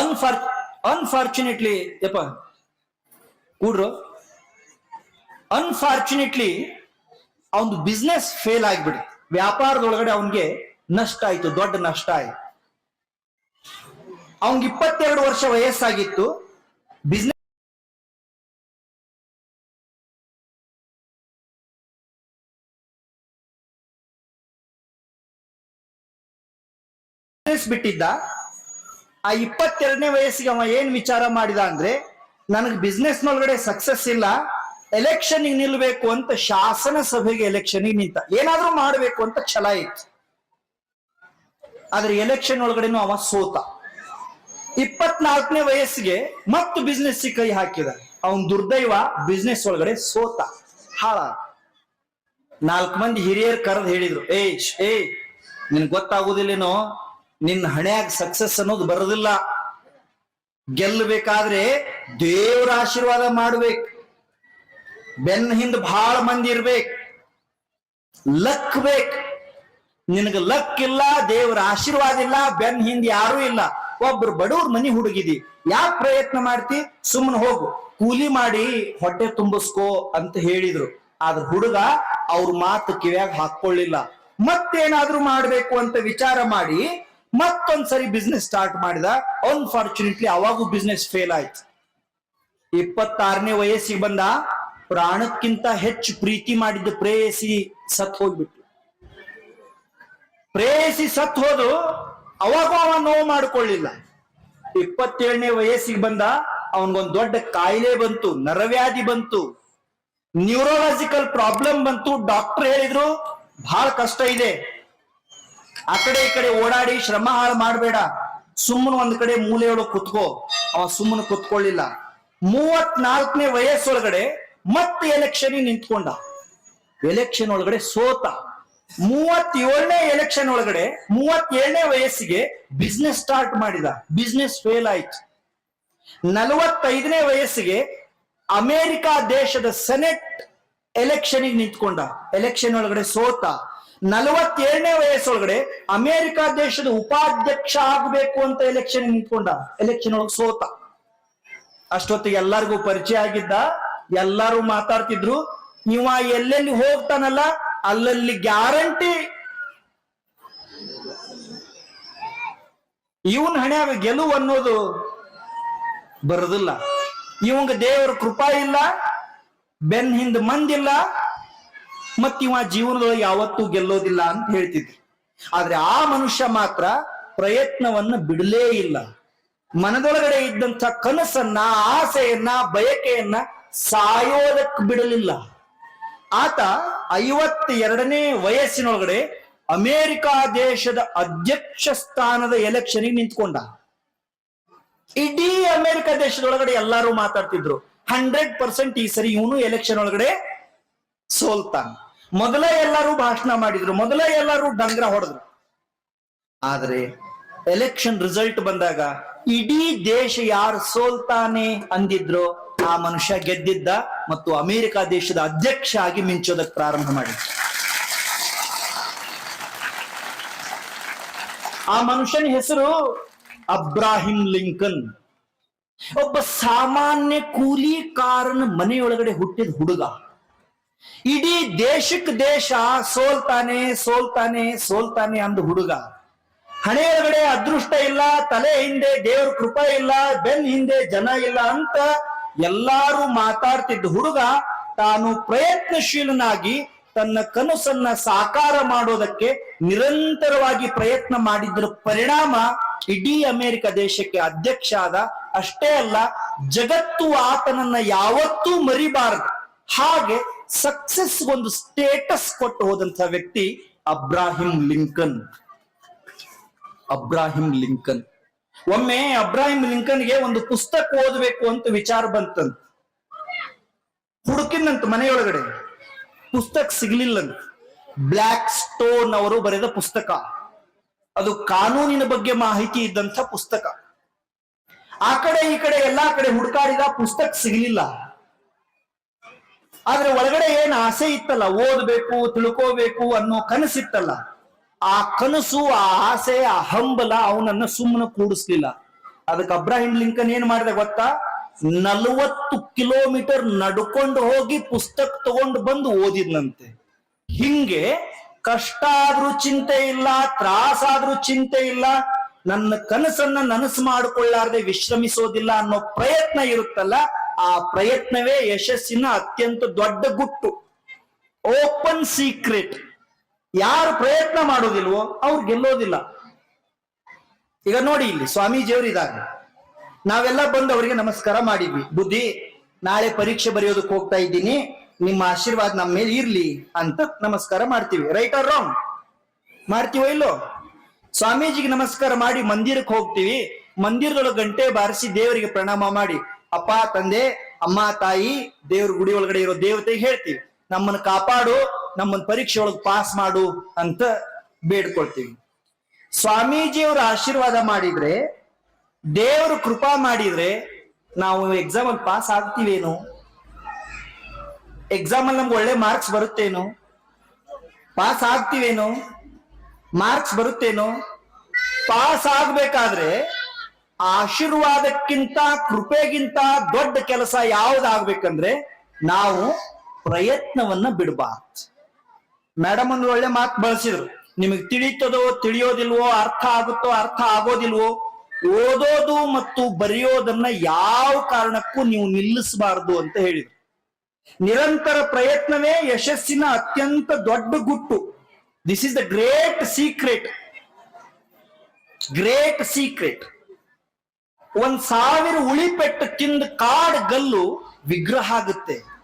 Speaker 1: ಅನ್ಫಾರ್ ಅನ್ಫಾರ್ಚುನೇಟ್ಲಿ ಯಪ್ಪ, ಕೂಡ್ರು. ಅನ್ಫಾರ್ಚುನೇಟ್ಲಿ ಅವನ್ ಬಿಸ್ನೆಸ್ ಫೇಲ್ ಆಗ್ಬಿಡಿ ವ್ಯಾಪಾರದೊಳಗಡೆ ಅವನ್ಗೆ ನಷ್ಟ ಆಯ್ತು, ದೊಡ್ಡ ನಷ್ಟ ಆಯ್ತು. ಅವನ್ಗೆ ಇಪ್ಪತ್ತೆರಡು ವರ್ಷ ವಯಸ್ಸಾಗಿತ್ತು. ಬಿಸ್ನೆಸ್ ಬಿಟ್ಟಿದ್ದ. ಆ ಇಪ್ಪತ್ತೆರಡನೇ ವಯಸ್ಸಿಗೆ ಅವ ಏನ್ ವಿಚಾರ ಮಾಡಿದ ಅಂದ್ರೆ, ನನಗೆ ಬಿಸ್ನೆಸ್ ನೊಳಗಡೆ ಸಕ್ಸಸ್ ಇಲ್ಲ ಎಲೆಕ್ಷನ್ ನಿಲ್ಬೇಕು ಅಂತ ಶಾಸನ ಸಭೆಗೆ ಎಲೆಕ್ಷನ್ ನಿಂತ. ಏನಾದ್ರೂ ಮಾಡಬೇಕು ಅಂತ ಛಲ ಇತ್ತು. ಆದ್ರೆ ಎಲೆಕ್ಷನ್ ಒಳಗಡೆನೂ ಅವ ಸೋತ. ಇಪ್ಪತ್ನಾಲ್ಕನೇ ವಯಸ್ಸಿಗೆ ಮತ್ತು ಬಿಸ್ನೆಸ್ ಕೈ ಹಾಕಿದ. ಅವನ್ ದುರ್ದೈವ ಬಿಸ್ನೆಸ್ ಒಳಗಡೆ ಸೋತ. ಹಾಳ. ನಾಲ್ಕು ಮಂದಿ ಹಿರಿಯರ್ ಕರೆದು ಹೇಳಿದ್ರು, ಏ ಏ ನಿನ್ ಗೊತ್ತಾಗುದಿಲ್ಲೇನೋ? ನಿನ್ನ ಹಣೆಯಾಗ ಸಕ್ಸಸ್ ಅನ್ನೋದು ಬರೋದಿಲ್ಲ. ಗೆಲ್ಲಬೇಕಾದ್ರೆ ದೇವರ ಆಶೀರ್ವಾದ ಮಾಡ್ಬೇಕು. ಬೆನ್ನ ಹಿಂದ್ ಬಹಳ ಮಂದಿ ಇರ್ಬೇಕು. ಲಕ್ ಬೇಕು ನಿನಗ ಲಕ್ ಇಲ್ಲ, ದೇವರ ಆಶೀರ್ವಾದ ಇಲ್ಲ ಬೆನ್ ಹಿಂದ್ ಯಾರೂ ಇಲ್ಲ. ಒಬ್ರು ಬಡವ್ರ ಮನಿ ಹುಡುಗಿದಿ, ಯಾಕ ಪ್ರಯತ್ನ ಮಾಡ್ತಿ? ಸುಮ್ಮನೆ ಹೋಗು. ಕೂಲಿ ಮಾಡಿ ಹೊಟ್ಟೆ ತುಂಬಿಸ್ಕೋ ಅಂತ ಹೇಳಿದ್ರು. ಆದ್ರ ಹುಡುಗ ಅವ್ರ ಮಾತು ಕಿವ್ಯಾಗ ಹಾಕೊಳ್ಳಿಲ್ಲ ಮತ್ತೇನಾದ್ರೂ ಮಾಡ್ಬೇಕು ಅಂತ ವಿಚಾರ ಮಾಡಿ ಮತ್ತೊಂದ್ಸರಿ ಬಿಸ್ನೆಸ್ ಸ್ಟಾರ್ಟ್ ಮಾಡಿದ. ಅನ್ಫಾರ್ಚುನೇಟ್ಲಿ ಅವಾಗೂ ಬಿಸ್ನೆಸ್ ಫೇಲ್ ಆಯ್ತು. ಇಪ್ಪತ್ತಾರನೇ ವಯಸ್ಸಿಗೆ ಬಂದ ಪ್ರಾಣಕ್ಕಿಂತ ಹೆಚ್ಚು ಪ್ರೀತಿ ಮಾಡಿದ್ದ ಪ್ರೇಯಸಿ ಸತ್ ಹೋಗ್ಬಿಟ್ಟು ಪ್ರೇಯಸಿ ಸತ್ ಹೋದು ಅವಾಗೂ ಅವ ನೋವು ಮಾಡ್ಕೊಳ್ಳಿಲ್ಲ. ಇಪ್ಪತ್ತೇಳನೇ ವಯಸ್ಸಿಗೆ ಬಂದ ಅವನಿಗೊಂದು ದೊಡ್ಡ ಕಾಯಿಲೆ ಬಂತು, ನರವ್ಯಾಧಿ ಬಂತು. ನ್ಯೂರೋಲಾಜಿಕಲ್ ಪ್ರಾಬ್ಲಮ್ ಬಂತು. ಡಾಕ್ಟರ್ ಹೇಳಿದ್ರು ಬಹಳ ಕಷ್ಟ ಇದೆ. ಆ ಕಡೆ ಈ ಕಡೆ ಓಡಾಡಿ ಶ್ರಮ ಹಾಳು ಮಾಡಬೇಡ. ಸುಮ್ಮನೆ ಒಂದ್ ಕಡೆ ಮೂಲೆಯೊಳಗೆ ಕುತ್ಕೋ. ಅವ ಸುಮ್ಮನೆ ಕುತ್ಕೊಳ್ಳಿಲ್ಲ. ಮೂವತ್ನಾಲ್ಕನೇ ವಯಸ್ಸೊಳಗಡೆ ಮತ್ತೆ ಎಲೆಕ್ಷನ್ ನಿಂತ್ಕೊಂಡ. ಎಲೆಕ್ಷನ್ ಒಳಗಡೆ ಸೋತ. ಮೂವತ್ತೇಳನೇ ಎಲೆಕ್ಷನ್ ಒಳಗಡೆ, ಮೂವತ್ತೇಳನೇ ವಯಸ್ಸಿಗೆ ಬಿಸ್ನೆಸ್ ಸ್ಟಾರ್ಟ್ ಮಾಡಿದ. ಬಿಸ್ನೆಸ್ ಫೇಲ್ ಆಯ್ತು. ನಲವತ್ತೈದನೇ ವಯಸ್ಸಿಗೆ ಅಮೆರಿಕ ದೇಶದ ಸೆನೆಟ್ ಎಲೆಕ್ಷನ್ ನಿಂತ್ಕೊಂಡ. ಎಲೆಕ್ಷನ್ ಒಳಗಡೆ ಸೋತ. ನಲವತ್ತೇಳನೇ ವಯಸ್ಸೊಳಗಡೆ ಅಮೆರಿಕ ದೇಶದ ಉಪಾಧ್ಯಕ್ಷ ಆಗಬೇಕು ಅಂತ ಎಲೆಕ್ಷನ್ ನಿಂತ್ಕೊಂಡ. ಎಲೆಕ್ಷನ್ ಒಳಗೆ ಸೋತ. ಅಷ್ಟೊತ್ತಿಗೆ ಎಲ್ಲರಿಗೂ ಪರಿಚಯ ಆಗಿದ್ದ, ಎಲ್ಲರೂ ಮಾತಾಡ್ತಿದ್ರು. ನೀವು ಎಲ್ಲೆಲ್ಲಿ ಹೋಗ್ತಾನಲ್ಲ? ಅಲ್ಲಲ್ಲಿ ಗ್ಯಾರಂಟಿ. ಇವನ್ ಹಣ್ಯಾಗ ಗೆಲುವು ಅನ್ನೋದು ಬರೋದಿಲ್ಲ. ಇವಂಗ ದೇವರ ಕೃಪಾ ಇಲ್ಲ, ಬೆನ್ ಹಿಂದ ಮಂದಿಲ್ಲ ಮತ್ ಇವ ಜೀವನದೊಳಗೆ ಯಾವತ್ತೂ ಗೆಲ್ಲೋದಿಲ್ಲ ಅಂತ ಹೇಳ್ತಿದ್ರು ಆದ್ರೆ ಆ ಮನುಷ್ಯ ಮಾತ್ರ ಪ್ರಯತ್ನವನ್ನ ಬಿಡಲೇ ಇಲ್ಲ. ಮನದೊಳಗಡೆ ಇದ್ದಂತ ಕನಸನ್ನ, ಆಸೆಯನ್ನ, ಬಯಕೆಯನ್ನ ಸಾಯೋದಕ್ ಬಿಡಲಿಲ್ಲ. ಆತ ಐವತ್ತ ಎರಡನೇ ವಯಸ್ಸಿನೊಳಗಡೆ ಅಮೆರಿಕ ದೇಶದ ಅಧ್ಯಕ್ಷ ಸ್ಥಾನದ ಎಲೆಕ್ಷನ್ ನಿಂತ್ಕೊಂಡ. ಇಡೀ ಅಮೆರಿಕ ದೇಶದೊಳಗಡೆ ಎಲ್ಲಾರು ಮಾತಾಡ್ತಿದ್ರು. ಹಂಡ್ರೆಡ್ ಪರ್ಸೆಂಟ್ ಈ ಸರಿ ಇವನು ಎಲೆಕ್ಷನ್ ಒಳಗಡೆ ಸೋಲ್ತಾನ. ಮೊದಲ ಎಲ್ಲರೂ ಭಾಷಣ ಮಾಡಿದ್ರು. ಮೊದಲ ಎಲ್ಲರೂ ಡಂಗ್ರ ಹೊಡೆದ್ರು. ಆದ್ರೆ ಎಲೆಕ್ಷನ್ ರಿಸಲ್ಟ್ ಬಂದಾಗ ಇಡೀ ದೇಶ ಯಾರು ಸೋಲ್ತಾನೆ ಅಂದಿದ್ರು ಆ ಮನುಷ್ಯ ಗೆದ್ದಿದ್ದ ಮತ್ತು ಅಮೆರಿಕ ದೇಶದ ಅಧ್ಯಕ್ಷ ಆಗಿ ಮಿಂಚೋದಕ್ಕೆ ಪ್ರಾರಂಭ ಮಾಡಿದ ಆ ಮನುಷ್ಯನ ಹೆಸರು ಅಬ್ರಾಹಿಂ ಲಿಂಕನ್. ಒಬ್ಬ ಸಾಮಾನ್ಯ ಕೂಲಿ ಕಾರನ ಮನೆಯೊಳಗಡೆ ಹುಟ್ಟಿದ ಹುಡುಗ. ಇಡೀ ದೇಶಕ್ಕೆ ದೇಶ ಸೋಲ್ತಾನೆ ಸೋಲ್ತಾನೆ ಸೋಲ್ತಾನೆ ಅಂದ ಹುಡುಗ. ಹಣೆಯೊಳಗಡೆ ಅದೃಷ್ಟ ಇಲ್ಲ, ತಲೆ ಹಿಂದೆ ದೇವ್ರ ಕೃಪಾ ಇಲ್ಲ, ಬೆನ್ ಹಿಂದೆ ಜನ ಇಲ್ಲ ಅಂತ ಎಲ್ಲಾರು ಮಾತಾಡ್ತಿದ್ದ ಹುಡುಗ ತಾನು ಪ್ರಯತ್ನಶೀಲನಾಗಿ ತನ್ನ ಕನಸನ್ನ ಸಾಕಾರ ಮಾಡೋದಕ್ಕೆ ನಿರಂತರವಾಗಿ ಪ್ರಯತ್ನ ಮಾಡಿದ್ರ ಪರಿಣಾಮ ಇಡೀ ಅಮೆರಿಕ ದೇಶಕ್ಕೆ ಅಧ್ಯಕ್ಷ ಆದ ಅಷ್ಟೇ ಅಲ್ಲ, ಜಗತ್ತು ಆತನನ್ನ ಯಾವತ್ತೂ ಮರಿಬಾರದು. ಹಾಗೆ ಸಕ್ಸಸ್ ಒಂದು ಸ್ಟೇಟಸ್ ಕೊಟ್ಟು ಹೋದಂತ ವ್ಯಕ್ತಿ ಅಬ್ರಾಹಿಂ ಲಿಂಕನ್. Abraham Lincoln. ಒಮ್ಮೆ ಅಬ್ರಾಹಿಂ ಲಿಂಕನ್ಗೆ ಒಂದು ಪುಸ್ತಕ ಓದಬೇಕು ಅಂತ ವಿಚಾರ ಬಂತಂತ. ಹುಡುಕಿನಂತ ಮನೆಯೊಳಗಡೆ. ಪುಸ್ತಕ ಸಿಗ್ಲಿಲ್ಲಂತ. ಬ್ಲ್ಯಾಕ್ ಸ್ಟೋನ್ ಅವರು ಬರೆದ ಪುಸ್ತಕ. ಅದು ಕಾನೂನಿನ ಬಗ್ಗೆ ಮಾಹಿತಿ ಇದ್ದಂತ ಪುಸ್ತಕ. ಆ ಕಡೆ ಈ ಕಡೆ ಎಲ್ಲಾ ಕಡೆ ಹುಡುಕಾಡಿದ ಪುಸ್ತಕ ಸಿಗ್ಲಿಲ್ಲ. ಆದ್ರೆ ಒಳಗಡೆ ಏನ್ ಆಸೆ ಇತ್ತಲ್ಲ, ಓದಬೇಕು, ತಿಳ್ಕೋಬೇಕು ಅನ್ನೋ ಕನಸಿತ್ತಲ್ಲ. ಆ ಕನಸು, ಆ ಆಸೆ, ಆ ಹಂಬಲ ಅವನನ್ನ ಸುಮ್ಮನೆ ಕೂಡಿಸ್ಲಿಲ್ಲ. ಅದಕ್ಕೆ ಅಬ್ರಾಹಿಂ ಲಿಂಕನ್ ಏನ್ ಮಾಡಿದ ಗೊತ್ತಾ? ನಲವತ್ತು ಕಿಲೋಮೀಟರ್ ನಡ್ಕೊಂಡು ಹೋಗಿ ಪುಸ್ತಕ ತಗೊಂಡು ಬಂದು ಓದಿದ್ನಂತೆ. ಹಿಂಗೆ ಕಷ್ಟ ಆದ್ರೂ ಚಿಂತೆ ಇಲ್ಲ, ತ್ರಾಸಾದ್ರೂ ಚಿಂತೆ ಇಲ್ಲ, ನನ್ನ ಕನಸನ್ನ ನನಸು ಮಾಡಿಕೊಳ್ಳಾರದೆ ವಿಶ್ರಮಿಸೋದಿಲ್ಲ ಅನ್ನೋ ಪ್ರಯತ್ನ ಇರುತ್ತಲ್ಲ, ಆ ಪ್ರಯತ್ನವೇ ಯಶಸ್ಸಿನ ಅತ್ಯಂತ ದೊಡ್ಡ ಗುಟ್ಟು. ಓಪನ್ ಸೀಕ್ರೆಟ್ ಯಾರು ಪ್ರಯತ್ನ ಮಾಡೋದಿಲ್ವೋ ಅವ್ರು ಗೆಲ್ಲೋದಿಲ್ಲ. ಈಗ ನೋಡಿ ಇಲ್ಲಿ ಸ್ವಾಮೀಜಿಯವರು ಇದಾಗ ನಾವೆಲ್ಲ ಬಂದು ಅವರಿಗೆ ನಮಸ್ಕಾರ ಮಾಡಿದ್ವಿ. ಬುದ್ಧಿ, ನಾಳೆ ಪರೀಕ್ಷೆ ಬರೆಯೋದಕ್ಕೆ ಹೋಗ್ತಾ ಇದ್ದೀನಿ, ನಿಮ್ಮ ಆಶೀರ್ವಾದ ನಮ್ಮ ಮೇಲೆ ಇರ್ಲಿ ಅಂತ ನಮಸ್ಕಾರ ಮಾಡ್ತೀವಿ. ರೈಟ್ ಆರ್ ರಾಂಗ್ ಮಾಡ್ತೀವೋ ಇಲ್ಲೋ? ಸ್ವಾಮೀಜಿಗೆ ನಮಸ್ಕಾರ ಮಾಡಿ ಮಂದಿರಕ್ಕೆ ಹೋಗ್ತೀವಿ. ಮಂದಿರದೊಳಗೆ ಗಂಟೆ ಬಾರಿಸಿ ದೇವರಿಗೆ ಪ್ರಣಾಮ ಮಾಡಿ. ಅಪ್ಪ, ತಂದೆ, ಅಮ್ಮ, ತಾಯಿ, ದೇವ್ರ ಗುಡಿ ಒಳಗಡೆ ಇರೋ ದೇವತೆಗೆ ಹೇಳ್ತೀವಿ. ನಮ್ಮನ್ನು ಕಾಪಾಡು. ನಮ್ಮನ್ನ ಪರೀಕ್ಷೆ ಒಳಗೆ ಪಾಸ್ ಮಾಡು ಅಂತ ಬೇಡ್ಕೊಳ್ತೀವಿ. ಸ್ವಾಮೀಜಿಯವರು ಆಶೀರ್ವಾದ ಮಾಡಿದ್ರೆ, ದೇವರು ಕೃಪಾ ಮಾಡಿದ್ರೆ ನಾವು ಎಕ್ಸಾಮ್ ಅಲ್ಲಿ ಪಾಸ್ ಆಗ್ತೀವೇನು? ಎಕ್ಸಾಮ್ ಅಲ್ಲಿ ನಮ್ಗೆ ಒಳ್ಳೆ ಮಾರ್ಕ್ಸ್ ಬರುತ್ತೇನೋ? ಪಾಸ್ ಆಗ್ತೀವೇನು? ಮಾರ್ಕ್ಸ್ ಬರುತ್ತೇನೋ? ಪಾಸ್ ಆಗ್ಬೇಕಾದ್ರೆ ಆಶೀರ್ವಾದಕ್ಕಿಂತ ಕೃಪೆಗಿಂತ ದೊಡ್ಡ ಕೆಲಸ ಯಾವ್ದಾಗ್ಬೇಕಂದ್ರೆ ನಾವು ಪ್ರಯತ್ನವನ್ನ ಬಿಡಬಾರ್ದು. ಮೇಡಮ್ ಒಂದು ಒಳ್ಳೆ ಮಾತು ಬಳಸಿದ್ರು. ನಿಮಗೆ ತಿಳಿತದೋ ತಿಳಿಯೋದಿಲ್ವೋ, ಅರ್ಥ ಆಗುತ್ತೋ ಅರ್ಥ ಆಗೋದಿಲ್ವೋ, ಓದೋದು ಮತ್ತು ಬರೆಯೋದನ್ನ ಯಾವ ಕಾರಣಕ್ಕೂ ನೀವು ನಿಲ್ಲಿಸಬಾರದು ಅಂತ ಹೇಳಿದ್ರು. ನಿರಂತರ ಪ್ರಯತ್ನವೇ ಯಶಸ್ಸಿನ ಅತ್ಯಂತ ದೊಡ್ಡ ಗುಟ್ಟು. This is the great secret great secret ಒಂದ್ ಸಾವಿರ ಉಳಿಪೆಟ್ಟು ತಿಂದ ಕಾಡ್ ಗಲ್ಲು ವಿಗ್ರಹ ಆಗುತ್ತೆ.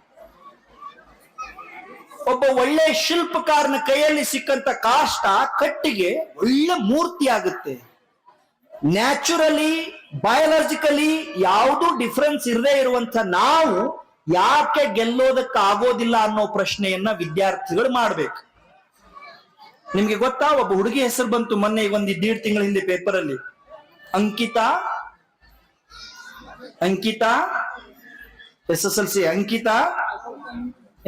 Speaker 1: ಒಬ್ಬ ಒಳ್ಳೆ ಶಿಲ್ಪಕಾರನ ಕೈಯಲ್ಲಿ ಸಿಕ್ಕಂತ ಕಾಷ್ಟ ಕಟ್ಟಿಗೆ ಒಳ್ಳೆ ಮೂರ್ತಿ ಆಗುತ್ತೆ. ನ್ಯಾಚುರಲಿ ಬಯಾಲಜಿಕಲಿ ಯಾವುದು ಡಿಫರೆನ್ಸ್ ಇರದೇ ಇರುವಂತ ನಾವು ಯಾಕೆ ಗೆಲ್ಲೋದಕ್ಕೆ ಆಗೋದಿಲ್ಲ ಅನ್ನೋ ಪ್ರಶ್ನೆಯನ್ನ ವಿದ್ಯಾರ್ಥಿಗಳು ಮಾಡ್ಬೇಕು. ನಿಮ್ಗೆ ಗೊತ್ತಾ, ಒಬ್ಬ ಹುಡುಗಿ ಹೆಸರು ಬಂತು ಮೊನ್ನೆ ಈಗ ಒಂದ್ ದೀಡ್ ತಿಂಗಳ ಹಿಂದೆ ಪೇಪರ್ ಅಲ್ಲಿ. Ankita? Ankita? S S L C Ankita?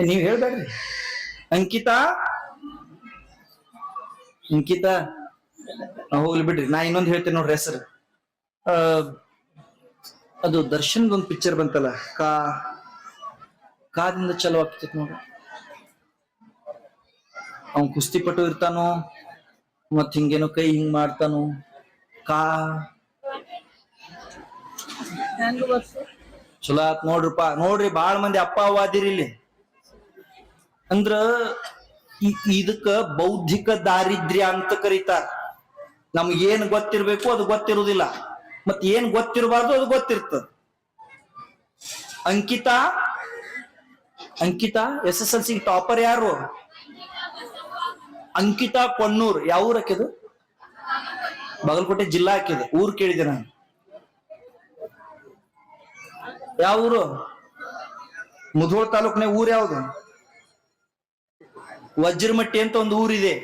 Speaker 1: ನೀವು ಹೇಳ್ಬೇಡ್ರಿ. ಅಂಕಿತಾ ಅಂಕಿತಾ ಹೋಗ್ಲಿ ಬಿಡ್ರಿ. ನಾ ಇನ್ನೊಂದ್ ಹೇಳ್ತೇನೆ ನೋಡ್ರಿ ಹೆಸರು. ಅದು ದರ್ಶನ್ ಒಂದು ಪಿಕ್ಚರ್ ಬಂತಲ್ಲ. ಕಾ ಕಾದಿಂದ ಚಲೋ ಆಗ್ತೈತಿ ನೋಡ್ರಿ. ಅವನ್ ಕುಸ್ತಿ ಪಟು ಇರ್ತಾನೋ ಮತ್ ಹಿಂಗೇನೋ ಕೈ ಹಿಂಗ್ ಮಾಡ್ತಾನೋ ಕಾ. ಚಲೋ ಆತ್ ನೋಡ್ರಿಪ್ಪ ನೋಡ್ರಿ ಬಾಳ ಮಂದಿ ಅಪ್ಪ ಅವ್ವ ಅದಿರಿ ಇಲ್ಲಿ. ಅಂದ್ರ ಇದಕ್ಕ ಬೌದ್ಧಿಕ ದಾರಿದ್ರ್ಯ ಅಂತ ಕರೀತಾರ. ನಮ್ಗೇನ್ ಗೊತ್ತಿರ್ಬೇಕು ಅದು ಗೊತ್ತಿರುವುದಿಲ್ಲ ಮತ್ ಏನ್ ಗೊತ್ತಿರಬಾರ್ದು ಅದು ಗೊತ್ತಿರ್ತದ. Ankita Ankita, S S L C topper ಯಾರು? ಅಂಕಿತಾ ಕೊಣ್ಣೂರ್. ಯಾವ ಊರ್ ಹಾಕಿದು ಬಾಗಲಕೋಟೆ ಜಿಲ್ಲಾ ಹಾಕಿದೆ ಊರ್ ಕೇಳಿದೆ ನಾನು. ಯಾವ ಊರು? ಮುಧೋಳ ತಾಲೂಕ್ನ ಊರ್ ಯಾವ್ದು? ವಜ್ರಮಟ್ಟಿ ಅಂತ ಒಂದು ಊರಿದೆ.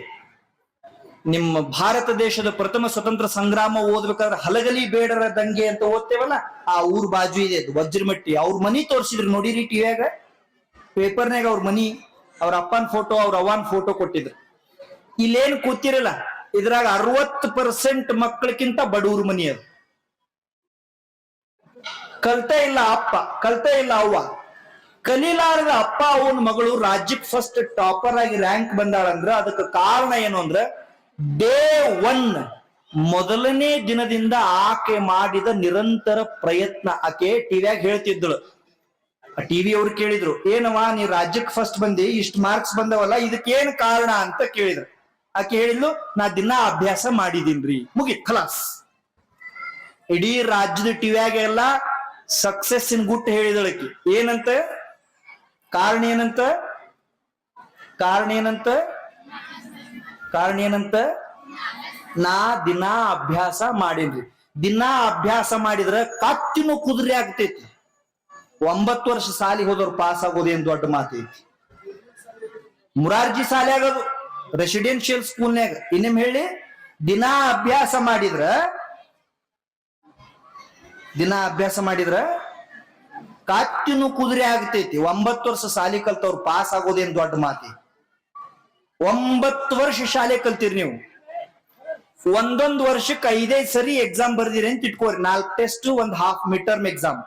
Speaker 1: ನಿಮ್ಮ ಭಾರತ ದೇಶದ ಪ್ರಥಮ ಸ್ವತಂತ್ರ ಸಂಗ್ರಾಮ ಓದ್ಬೇಕಾದ್ರೆ ಹಲಗಲಿ ಬೇಡರ ದಂಗೆ ಅಂತ ಓದ್ತೇವಲ್ಲ, ಆ ಊರ್ ಬಾಜು ಇದೆ ಅದು, ವಜ್ರಮಟ್ಟಿ. ಅವ್ರ ಮನಿ ತೋರ್ಸಿದ್ರು ನೋಡಿರಿ ಟಿವಿಯಾಗ ಪೇಪರ್ನಾಗ ಅವ್ರ ಮನಿ, ಅವ್ರ ಅಪ್ಪನ ಫೋಟೋ, ಅವ್ರ ಅವ್ವನ್ ಫೋಟೋ ಕೊಟ್ಟಿದ್ರು. ಇಲ್ಲೇನು ಕೂತಿರಲ್ಲ, ಇದ್ರಾಗ ಅರವತ್ತು ಪರ್ಸೆಂಟ್ ಮಕ್ಕಳಕ್ಕಿಂತ ಬಡವ್ರ ಮನಿ ಅದು. ಕಲ್ತ ಇಲ್ಲ ಅಪ್ಪ, ಕಲ್ತ ಇಲ್ಲ ಅವ್ವ. ಕಲೀಲಾರದ ಅಪ್ಪ, ಅವನ ಮಗಳು ರಾಜ್ಯಕ್ಕೆ ಫಸ್ಟ್ ಟಾಪರ್ ಆಗಿ ರ್ಯಾಂಕ್ ಬಂದಾಳಂದ್ರ ಅದಕ್ಕೆ ಕಾರಣ ಏನು ಅಂದ್ರ ಡೇ ಒನ್ ಮೊದಲನೇ ದಿನದಿಂದ ಆಕೆ ಮಾಡಿದ ನಿರಂತರ ಪ್ರಯತ್ನ ಆಕೆ ಟಿವಿಯಾಗ ಹೇಳ್ತಿದ್ದಳು. ಟಿವಿ ಅವ್ರು ಕೇಳಿದ್ರು ಏನವಾ ನೀ ರಾಜ್ಯಕ್ಕೆ ಫಸ್ಟ್ ಬಂದಿ, ಇಷ್ಟು ಮಾರ್ಕ್ಸ್ ಬಂದವಲ್ಲ, ಇದಕ್ಕೇನ್ ಕಾರಣ ಅಂತ ಕೇಳಿದ್ರು. ಆಕೆ ಹೇಳಿದ್ಲು, ನಾ ದಿನ ಅಭ್ಯಾಸ ಮಾಡಿದೀನ್ರಿ ಮುಗಿ ಖಲಾಸ್. ಇಡೀ ರಾಜ್ಯದ ಟಿವಿಯಾಗೆಲ್ಲ ಸಕ್ಸಸ್ ಇನ್ ಗುಟ್ ಹೇಳಿದಳಕ್ಕೆ ಏನಂತ? ಕಾರಣ ಏನಂತ? ಕಾರಣ ಏನಂತ? ಕಾರಣ ಏನಂತ? ನಾ ದಿನ ಅಭ್ಯಾಸ ಮಾಡಿದ್ರಿ ದಿನ ಅಭ್ಯಾಸ ಮಾಡಿದ್ರ ಕತ್ತಿನೂ ಕುದುರೆ ಆಗ್ತೈತಿ ಒಂಬತ್ತು ವರ್ಷ ಸಾಲಿಗೆ ಹೋದವ್ರು ಪಾಸ್ ಆಗೋದೇನ್ ದೊಡ್ಡ ಮಾತೈತಿ ಮುರಾರ್ಜಿ ಸಾಲಿ ಆಗೋದು ರೆಸಿಡೆನ್ಶಿಯಲ್ ಸ್ಕೂಲ್ನ್ಯಾಗ ಇನ್ನೇಮ್ ಹೇಳಿ? ದಿನ ಅಭ್ಯಾಸ ಮಾಡಿದ್ರ, ದಿನ ಅಭ್ಯಾಸ ಮಾಡಿದ್ರ ಕಾತ್ತಿನೂ ಕುದುರೆ ಆಗ್ತೈತಿ. ಒಂಬತ್ತು ವರ್ಷ ಶಾಲೆ ಕಲ್ತವ್ರು ಪಾಸ್ ಆಗೋದೇನ್ ದೊಡ್ಡ ಮಾತಿ? ಒಂಬತ್ತು ವರ್ಷ ಶಾಲೆ ಕಲ್ತೀರಿ ನೀವು. ಒಂದೊಂದು ವರ್ಷಕ್ಕೆ ಐದೇ ಸರಿ ಎಕ್ಸಾಮ್ ಬರ್ದಿರಿ ಅಂತ ಇಟ್ಕೋರಿ. ನಾಲ್ಕು ಟೆಸ್ಟ್ ಒಂದ್ ಹಾಫ್ ಮಿಡ್ ಟರ್ಮ್ ಎಕ್ಸಾಮ್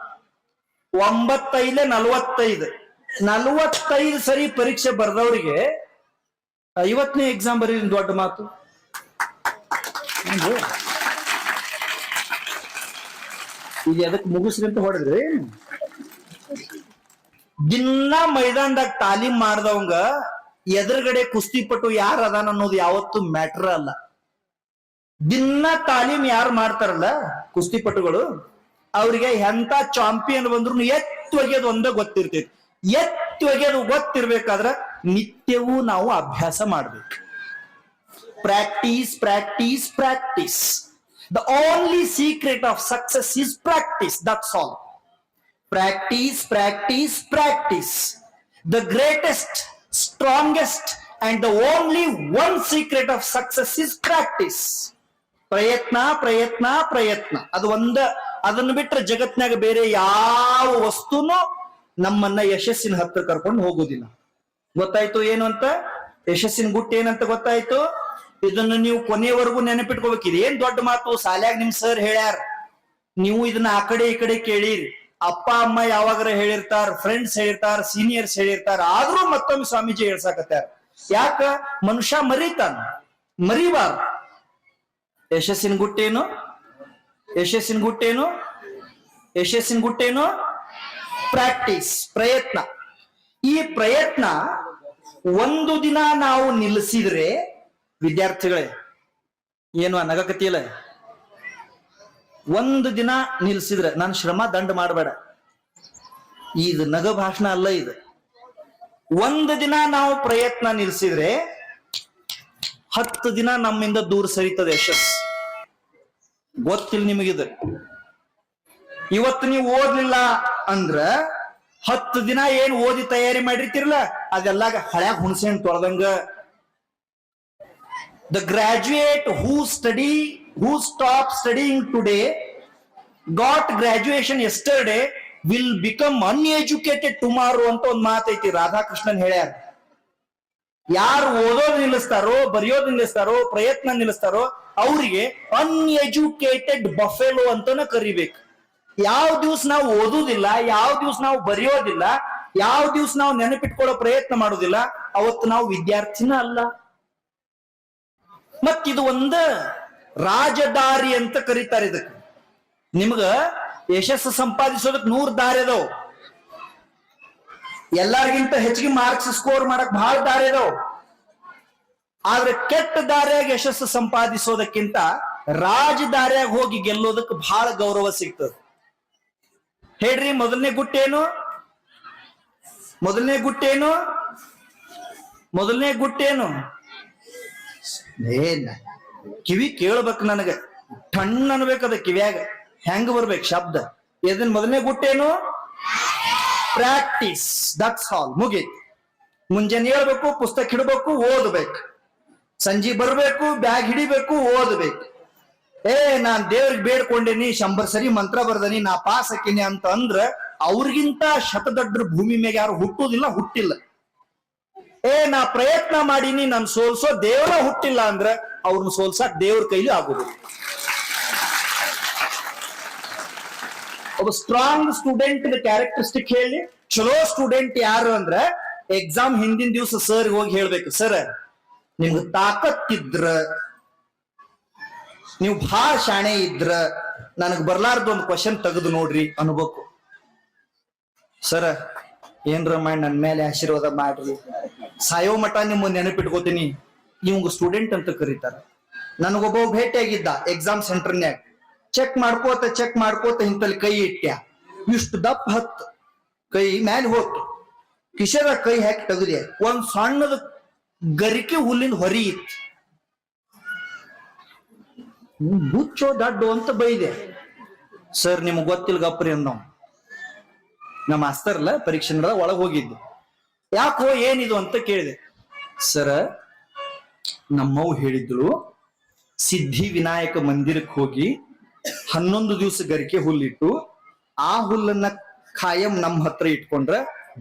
Speaker 1: ಒಂಬತ್ತೈದು ನಲವತ್ತೈದು. ನಲ್ವತ್ತೈದು ಸರಿ ಪರೀಕ್ಷೆ ಬರ್ದವ್ರಿಗೆ ಐವತ್ತನೇ ಎಕ್ಸಾಮ್ ಬರೀರಿ ದೊಡ್ಡ ಮಾತು. ಇದು ಅದಕ್ಕೆ ಮುಗಿಸ್ರಿ ಅಂತ ಹೊಡೆದ್ರಿ? ದಿನ ಮೈದಾನದಾಗ ತಾಲೀಮ್ ಮಾಡ್ದವಂಗ ಎದುರುಗಡೆ ಕುಸ್ತಿಪಟು ಯಾರ ಅದಾನ ಅನ್ನೋದು ಯಾವತ್ತು ಮ್ಯಾಟ್ರ್ ಅಲ್ಲ. ದಿನ ತಾಲೀಮ್ ಯಾರು ಮಾಡ್ತಾರಲ್ಲ ಕುಸ್ತಿಪಟುಗಳು, ಅವ್ರಿಗೆ ಎಂತ ಚಾಂಪಿಯನ್ ಬಂದ್ರು ಎತ್ತು ಒಗೆಯೋದು ಒಂದೇ ಗೊತ್ತಿರ್ತೈತಿ. ಎತ್ತು ಒಗೆಯೋದು ಗೊತ್ತಿರ್ಬೇಕಾದ್ರ ನಿತ್ಯವೂ ನಾವು ಅಭ್ಯಾಸ ಮಾಡ್ಬೇಕು. Practice practice practice. The only secret of success is practice, that's all. Practice, practice, practice. The greatest, strongest, and the only one secret of success is practice. ಪ್ರಯತ್ನ ಪ್ರಯತ್ನ ಪ್ರಯತ್ನ. ಅದು ಒಂದ ಅದನ್ನ ಬಿಟ್ಟರೆ ಜಗತ್ನಾಗ ಬೇರೆ ಯಾವ ವಸ್ತುನು ನಮ್ಮನ್ನ ಯಶಸ್ಸಿನ ಹತ್ರ ಕರ್ಕೊಂಡು ಹೋಗುದಿಲ್ಲ. ಗೊತ್ತಾಯ್ತು ಏನು ಅಂತ? ಯಶಸ್ಸಿನ ಗುಟ್ಟು ಏನಂತ ಗೊತ್ತಾಯ್ತು? ಇದನ್ನ ನೀವು ಕೊನೆಯವರೆಗೂ ನೆನಪಿಟ್ಕೋಬೇಕು. ಏನ್ ದೊಡ್ಡ ಮಾತು? ಸಾಲ್ಯಾಗ ನಿಮ್ ಸರ್ ಹೇಳ್ಯಾರ ನೀವು ಇದನ್ನ ಆ ಕಡೆ ಈ ಕಡೆ ಕೇಳಿರಿ. ಅಪ್ಪ, ಅಮ್ಮ ಯಾವಾಗಾರ ಹೇಳಿರ್ತಾರ ಫ್ರೆಂಡ್ಸ್ ಹೇಳಿರ್ತಾರ ಸೀನಿಯರ್ಸ್ ಹೇಳಿರ್ತಾರ, ಆದ್ರೂ ಮತ್ತೊಮ್ಮೆ ಸ್ವಾಮೀಜಿ ಹೇಳ್ಸಾಕತ್ಯಾರ ಯಾಕ? ಮನುಷ್ಯ ಮರಿತಾನ, ಮರಿಬಾರ್ದು. ಯಶಸ್ಸಿನ ಗುಟ್ಟೇನು? ಯಶಸ್ಸಿನ ಗುಟ್ಟೇನು? ಯಶಸ್ಸಿನ ಗುಟ್ಟೇನು? ಪ್ರಾಕ್ಟೀಸ್, ಪ್ರಯತ್ನ. ಈ ಪ್ರಯತ್ನ ಒಂದು ದಿನ ನಾವು ನಿಲ್ಲಿಸಿದ್ರೆ, ವಿದ್ಯಾರ್ಥಿಗಳೇ, ಏನು ನಗಕತಿಯಲ್ಲ ಒಂದು ದಿನ ನಿಲ್ಸಿದ್ರೆ ನಾನು ಶ್ರಮ ದಂಡ ಮಾಡಬೇಡ. ಇದು ನಗ ಭಾಷಣ ಅಲ್ಲ ಇದು. ಒಂದು ದಿನ ನಾವು ಪ್ರಯತ್ನ ನಿಲ್ಸಿದ್ರೆ ಹತ್ತು ದಿನ ನಮ್ಮಿಂದ ದೂರ ಸರಿತದೆ ಯಶಸ್ ಗೊತ್ತಿಲ್ಲ ನಿಮಗಿದು. ಇವತ್ತು ನೀವು ಓದ್ಲಿಲ್ಲ ಅಂದ್ರ ಹತ್ತು ದಿನ ಏನ್ ಓದಿ ತಯಾರಿ ಮಾಡಿರ್ತಿರ್ಲ ಅದೆಲ್ಲ ಹಳ್ಯಾಗ ಹುಣಸೆ ತೊಳ್ದಂಗ. The graduate who study who stop studying today got graduation yesterday, will become uneducated tomorrow ಅಂತ ಒಂದ್ ಮಾತೈತಿ ರಾಧಾಕೃಷ್ಣನ್ ಹೇಳ್ಯಾರ. ಯಾರು ಓದೋದು ನಿಲ್ಲಿಸ್ತಾರೋ ಬರೆಯೋದು ನಿಲ್ಲಿಸ್ತಾರೋ ಪ್ರಯತ್ನ ನಿಲ್ಲಿಸ್ತಾರೋ ಅವ್ರಿಗೆ ಅನ್ಎಜುಕೇಟೆಡ್ ಬಫೆಲೋ ಅಂತಾನೆ ಕರಿಬೇಕು. ಯಾವ ದಿವ್ಸ ನಾವು ಓದುದಿಲ್ಲ ಯಾವ ದಿವ್ಸ ನಾವು ಬರೆಯೋದಿಲ್ಲ ಯಾವ ದಿವ್ಸ ನಾವು ನೆನಪಿಟ್ಕೊಳ್ಳೋ ಪ್ರಯತ್ನ ಮಾಡೋದಿಲ್ಲ ಅವತ್ತು ನಾವು ವಿದ್ಯಾರ್ಥಿನ ಅಲ್ಲ. ಮತ್ತಿದು ಒಂದ ರಾಜದಾರಿ ಅಂತ ಕರೀತಾರೆ ಇದಕ್ಕೆ. ನಿಮ್ಗ ಯಶಸ್ಸು ಸಂಪಾದಿಸೋದಕ್ ನೂರ್ ದಾರಿ ಅದಾವ. ಎಲ್ಲಾರ್ಗಿಂತ ಹೆಚ್ಚಿಗೆ ಮಾರ್ಕ್ಸ್ ಸ್ಕೋರ್ ಮಾಡಕ್ ಬಹಳ ದಾರಿ ಅದಾವ. ಆದ್ರೆ ಕೆಟ್ಟ ದಾರಿಯಾಗ ಯಶಸ್ಸು ಸಂಪಾದಿಸೋದಕ್ಕಿಂತ ರಾಜದಾರಿಯಾಗ ಹೋಗಿ ಗೆಲ್ಲೋದಕ್ಕೆ ಬಹಳ ಗೌರವ ಸಿಗ್ತದೆ. ಹೇಳ್ರಿ, ಮೊದಲನೇ ಗುಟ್ಟೇನು ಮೊದಲನೇ ಗುಟ್ಟೇನು ಮೊದಲನೇ ಗುಟ್ಟೇನು ಏನ್? ಕಿವಿ ಕೇಳ್ಬೇಕು ನನಗ. ಠಣ್ಣ ಅನ್ಬೇಕದ ಕಿವ್ಯಾಗ. ಹೆಂಗ್ ಬರ್ಬೇಕು ಶಬ್ದ? ಇದನ್ ಮೊದಲನೇ ಗುಟ್ಟೇನು? ಪ್ರಾಕ್ಟೀಸ್. ದಟ್ಸ್ ಆಲ್ ಮುಗೀತು. ಮುಂಜಾನೆ ಹೇಳ್ಬೇಕು, ಪುಸ್ತಕ ಹಿಡಬೇಕು, ಓದ್ಬೇಕು. ಸಂಜೆ ಬರ್ಬೇಕು, ಬ್ಯಾಗ್ ಹಿಡಿಬೇಕು, ಓದ್ಬೇಕು. ಏ, ನಾನ್ ದೇವ್ರಿಗೆ ಬೇಡ್ಕೊಂಡೇನಿ, ಶಂಬರ್ ಸರಿ ಮಂತ್ರ ಬರ್ದನಿ, ನಾ ಪಾಸ್ ಹಾಕಿನಿ ಅಂತ ಅಂದ್ರ ಅವ್ರಿಗಿಂತ ಶತದಡ್ರ ಭೂಮಿ ಮೇಲೆ ಯಾರು ಹುಟ್ಟುದಿಲ್ಲ, ಹುಟ್ಟಿಲ್ಲ. ಏ, ನಾ ಪ್ರಯತ್ನ ಮಾಡೀನಿ, ನನ್ ಸೋಲ್ಸೋ ದೇವರ ಹುಟ್ಟಿಲ್ಲ ಅಂದ್ರ ಅವ್ರನ್ನ ಸೋಲ್ಸಕ್ ದೇವ್ರ ಕೈಲಿ ಆಗೋದು. ಒಬ್ಬ ಸ್ಟ್ರಾಂಗ್ ಸ್ಟೂಡೆಂಟ್ ಕ್ಯಾರೆಕ್ಟರಿಸ್ಟಿಕ್ ಹೇಳಿ, ಚಲೋ ಸ್ಟೂಡೆಂಟ್ ಯಾರು ಅಂದ್ರ ಎಕ್ಸಾಮ್ ಹಿಂದಿನ ದಿವಸ ಸರ್ ಹೋಗಿ ಹೇಳ್ಬೇಕು ಸರ್ ನಿಮ್ಗೆ ತಾಕತ್ತಿದ್ರ ನೀವು ಭಾಳ ಶಾಣೆ ಇದ್ರ, ನನಗ್ ಬರ್ಲಾರ್ದು ಒಂದು ಕ್ವಶನ್ ತೆಗೆದು ನೋಡ್ರಿ, ಅನ್ಬೇಕು. ಸರ ಏನ್ರ ಮಾಡಿ ನನ್ ಮೇಲೆ ಆಶೀರ್ವಾದ ಮಾಡ್ರಿ, ಸಾಯೋ ಮಠ ನಿಮ್ಮ ನೆನಪಿಟ್ಕೋತೀನಿ. ಇವಂಗ ಸ್ಟೂಡೆಂಟ್ ಅಂತ ಕರೀತಾರ. ನನಗೊಬ್ಬ ಭೇಟಿಯಾಗಿದ್ದ ಎಕ್ಸಾಮ್ ಸೆಂಟರ್ನ್ಯಾಗ ಚೆಕ್ ಮಾಡ್ಕೋತ ಚೆಕ್ ಮಾಡ್ಕೋತ ಇಂತಲ್ಲಿ ಕೈ ಇಟ್ಟ್ಯಾ. ಇಷ್ಟು ದಪ್ಪ ಹತ್ ಕೈ ಮ್ಯಾಲ ಹೋತು ಕಿಶದ ಕೈ ಹಾಕಿ ತೆಗದೆ ಒಂದ್ ಸಣ್ಣದ ಗರಿಕೆ ಹುಲ್ಲಿನ ಹೊರಿ ಇತ್ತು. ಬುಚ್ಚೋ ದಡ್ಡು ಅಂತ ಬೈದೆ. ಸರ್, ನಿಮ್ಗೆ ಗೊತ್ತಿಲ್ಲ ಗಪ್ರಿ ಅಂದವ್ ನಮ್ಮ ಮಾಸ್ತರ್ಲ ಪರೀಕ್ಷೆ ನಡೆದ ಒಳಗ್ ಹೋಗಿದ್ದು. ಯಾಕೋ ಏನಿದು ಅಂತ ಕೇಳಿದೆ. ಸರ ನಮ್ಮವ್ ಹೇಳಿದ್ರು ಸಿದ್ಧಿ ವಿನಾಯಕ ಮಂದಿರಕ್ಕೆ ಹೋಗಿ ಹನ್ನೊಂದು ದಿವಸ ಗರಿಕೆ ಹುಲ್ಲಿಟ್ಟು, ಆ ಹುಲ್ಲನ್ನ ಖಾಯಂ ನಮ್ಮ ಹತ್ರ ಇಟ್ಕೊಂಡ್ರ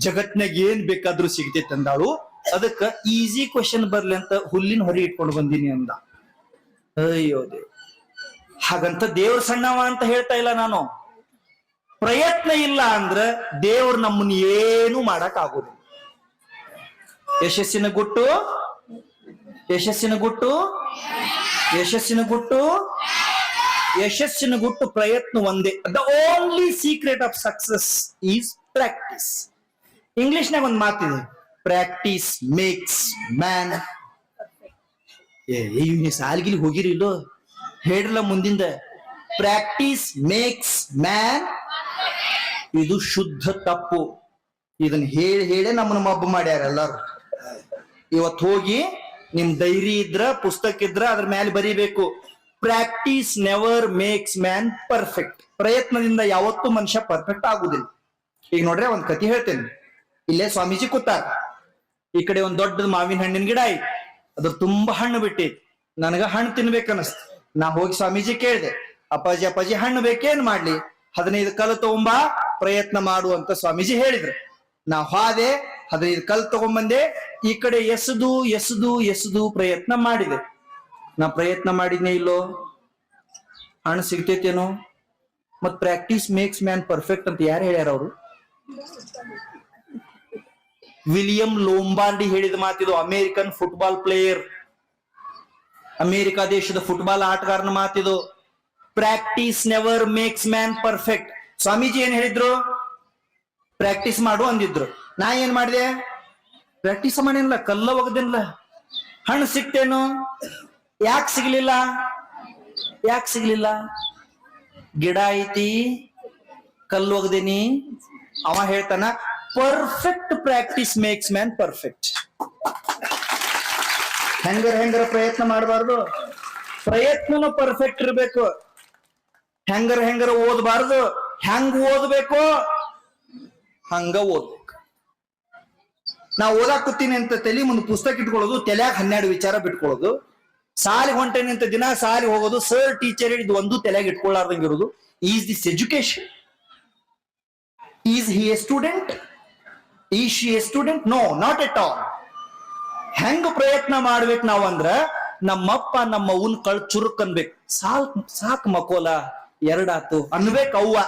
Speaker 1: ಜಗತ್ನಾಗ ಏನ್ ಬೇಕಾದ್ರೂ ಸಿಗ್ತೈತೆ ಅಂದಾಳು. ಅದಕ್ಕ ಈಸಿ ಕ್ವಶನ್ ಬರ್ಲಿ ಅಂತ ಹುಲ್ಲಿನ ಹೊರಿ ಇಟ್ಕೊಂಡು ಬಂದೀನಿ ಅಂದ. ಅಯ್ಯೋ ದೇವ್ ಹಾಗಂತ ದೇವ್ರ ಸಣ್ಣವ ಅಂತ ಹೇಳ್ತಾ ಇಲ್ಲ ನಾನು. ಪ್ರಯತ್ನ ಇಲ್ಲ ಅಂದ್ರ ದೇವ್ರ ನಮ್ಮನ್ನ ಏನು ಮಾಡಕ್ ಆಗೋದಿಲ್ಲ. ಯಶಸ್ಸಿನ ಗುಟ್ಟು ಯಶಸ್ಸಿನ ಗುಟ್ಟು? ಯಶಸ್ಸಿನ ಗುಟ್ಟು? ಯಶಸ್ಸಿನ ಗುಟ್ಟು ಪ್ರಯತ್ನ ಒಂದೇ. The only secret of success is practice ಇಂಗ್ಲಿಷ್ನಾಗ ಒಂದು ಮಾತಿದೆ ಪ್ರಾಕ್ಟೀಸ್ ಮೇಕ್ಸ್ ಮ್ಯಾನ್ ಇವ್ನಿ ಸಾಲ್ಗಿಲಿ ಹೋಗಿರಿ ಇಲ್ಲೋ? ಹೇಳ್ರಲ್ಲ ಮುಂದಿಂದ ಪ್ರಾಕ್ಟೀಸ್ ಮೇಕ್ಸ್ ಮ್ಯಾನ್ ಇದು ಶುದ್ಧ ತಪ್ಪು. ಇದನ್ನ ಹೇಳಿ ಹೇಳಿ ನಮ್ಮನ್ನ ಮಬ್ಬು ಮಾಡ್ಯಾರ ಎಲ್ಲಾರು. ಇವತ್ತು ಹೋಗಿ ನಿಮ್ ಧೈರ್ಯ ಇದ್ರ, ಪುಸ್ತಕ ಇದ್ರ, ಅದ್ರ ಮೇಲೆ ಬರಿಬೇಕು. Practice never makes man perfect ಪ್ರಯತ್ನದಿಂದ ಯಾವತ್ತೂ ಮನುಷ್ಯ ಪರ್ಫೆಕ್ಟ್ ಆಗುದಿಲ್ಲ. ಈಗ ನೋಡ್ರೆ, ಒಂದ್ ಕತಿ ಹೇಳ್ತೇನೆ. ಇಲ್ಲೇ ಸ್ವಾಮೀಜಿ ಕೂತಾರ. ಈ ಕಡೆ ಒಂದ್ ದೊಡ್ಡ ಮಾವಿನ ಹಣ್ಣಿನ ಗಿಡ ಐತಿ. ಅದ್ರ ತುಂಬಾ ಹಣ್ಣು ಬಿಟ್ಟೈತಿ. ನನಗ ಹಣ್ಣು ತಿನ್ಬೇಕನ್ನಿಸ್ತ. ನಾ ಹೋಗಿ ಸ್ವಾಮೀಜಿ ಕೇಳಿದೆ, ಅಪ್ಪಾಜಿ ಅಪ್ಪಾಜಿ, ಹಣ್ಣು ಬೇಕೇನ್ ಮಾಡ್ಲಿ? ಹದಿನೈದು ಕಾಲ ತಗೊಂಬಾ, ಪ್ರಯತ್ನ ಮಾಡು ಅಂತ ಸ್ವಾಮೀಜಿ ಹೇಳಿದ್ರು. ನಾ ಹಾದೆ, ಹದಿನೈದು ಕಲ್ ತಗೊಂಬಂದೆ, ಈ ಕಡೆ ಎಸದು ಎಸದು ಎಸದು ಪ್ರಯತ್ನ ಮಾಡಿದೆ. ನಾ ಪ್ರಯತ್ನ ಮಾಡಿದ್ನೇ ಇಲ್ಲೋ? ಹಣ ಸಿಗ್ತೈತೇನೋ? ಮತ್ ಪ್ರಾಕ್ಟೀಸ್ ಮೇಕ್ಸ್ ಮ್ಯಾನ್ ಪರ್ಫೆಕ್ಟ್ ಅಂತ ಯಾರು ಹೇಳ್ಯಾರ ಅವರು? ವಿಲಿಯಂ ಲೋಂಬಾಂಡಿ ಹೇಳಿದ ಮಾತಿದು ಅಮೇರಿಕನ್ ಫುಟ್ಬಾಲ್ ಪ್ಲೇಯರ್ ಅಮೇರಿಕ ದೇಶದ ಫುಟ್ಬಾಲ್ ಆಟಗಾರನ ಮಾತಿದು practice never makes man perfect Swamiji ಏನ್ ಹೇಳಿದ್ರು? ಪ್ರಾಕ್ಟೀಸ್ ಮಾಡು ಅಂದಿದ್ರು. ನಾ ಏನ್ ಮಾಡಿದೆ? ಪ್ರಾಕ್ಟೀಸ್ ಮಾಡಿಲ್ಲ ಕಲ್ಲ ಒಗದಿಲ್ಲ ಹಣ್ಣು ಸಿಕ್ತೇನು? ಯಾಕೆ ಸಿಗ್ಲಿಲ್ಲ? ಯಾಕೆ ಸಿಗ್ಲಿಲ್ಲ? ಗಿಡ ಐತಿ, ಕಲ್ಲು ಒಗದೇನಿ. ಅವ ಹೇಳ್ತಾನ perfect practice makes man perfect ಹೆಂಗರ ಹೆಂಗರ ಪ್ರಯತ್ನ ಮಾಡಬಾರ್ದು? ಪ್ರಯತ್ನನು ಪರ್ಫೆಕ್ಟ್ ಇರ್ಬೇಕು. ಹೆಂಗರ ಹೆಂಗರ ಓದಬಾರ್ದು? ಹೆಂಗ್ ಓದ್ಬೇಕು? ಹಂಗ ಓದ್ಬೇಕು. ನಾ ಓದಾಕ್ ಕೂತೀನಿ ಅಂತ ತಲೆ ಮುಂದೆ ಪುಸ್ತಕ ಇಟ್ಕೊಳ್ಳೋದು, ತಲೆಯಾಗ ಹನ್ನೆರಡು ವಿಚಾರ ಬಿಟ್ಕೊಳ್ಳೋದು. ಸಾಲಿ ಹೊಂಟೇನಿ ಅಂತ ದಿನ ಸಾಲಿ ಹೋಗೋದು ಸರ್ ಟೀಚರ್ ಇದು ಒಂದು ತಲೆಯಾಗ ಇಟ್ಕೊಳ್ಳಾರ್ದಂಗ ಇರೋದು is this education is he a student is she a student no not at all ಹೆಂಗ ಪ್ರಯತ್ನ ಮಾಡ್ಬೇಕು ನಾವು ಅಂದ್ರ ನಮ್ಮಪ್ಪ, ನಮ್ಮ ಉನ್ ಕಳ್ ಚುರುಕ್ ಅನ್ಬೇಕು. ಸಾಕ್ ಸಾಕ್ ಮಕೋಲ ಎರಡಾತು ಅನ್ಬೇಕು ಅವ್ವ.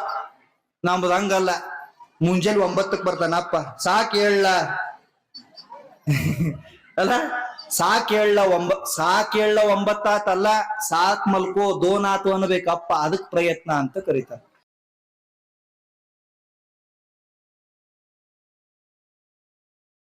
Speaker 1: ನಮ್ದು ಹಂಗಲ್ಲ. ಮುಂಜಾನೆ ಒಂಬತ್ತಕ್ ಬರ್ತಾನಪ್ಪ ಸಾಕ್ ಹೇಳ ಅಲ್ಲ, ಸಾಕ್ ಹೇಳ ಒಂಬ, ಸಾಕ್ ಹೇಳ ಒಂಬತ್ತಾತಲ್ಲ, ಸಾಕ್ ಮಲ್ಕೋ ದೋನಾತು ಅನ್ಬೇಕಪ್ಪ ಅದಕ್ ಪ್ರಯತ್ನ ಅಂತ ಕರೀತಾರೆ.